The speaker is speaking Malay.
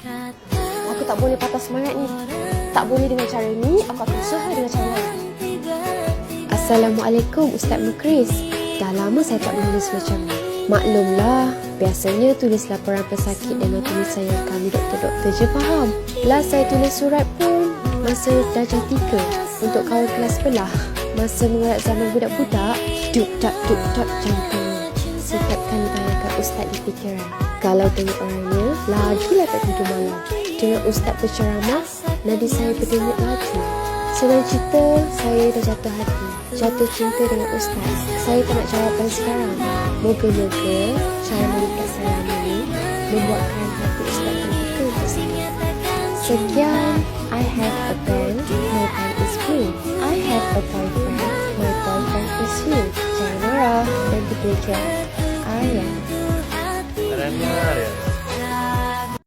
Aku tak boleh patah semangat ni. Tak boleh dengan cara ni, aku akan usaha dengan cara lain. Assalamualaikum Ustaz Mukris. Dah lama saya tak menulis macam ni. Maklumlah, biasanya tulis laporan pesakit dengan tulisan yang kami doktor-doktor je faham. Last saya tulis surat pun masa darjah tiga untuk kawan kelas sebelah. Masa mengerat zaman budak-budak, duk tak duk tak jantung. Setiap kali tanyakan Ustaz di fikiran. Kalau tengok orangnya, lagilah tak tidur malam. Dengan Ustaz berceramah, nadi saya berdenyut laju. Senang cerita, saya dah jatuh hati. Jatuh cinta dengan Ustaz. Saya tak nak jawapan sekarang. Moga-moga cara mengikat salam ini membuatkan hati Ustaz terbuka saya. Sekian, I have a pen, my pen is blue. I have a boyfriend, my boyfriend is you. Jangan marah dan berpikir, I am.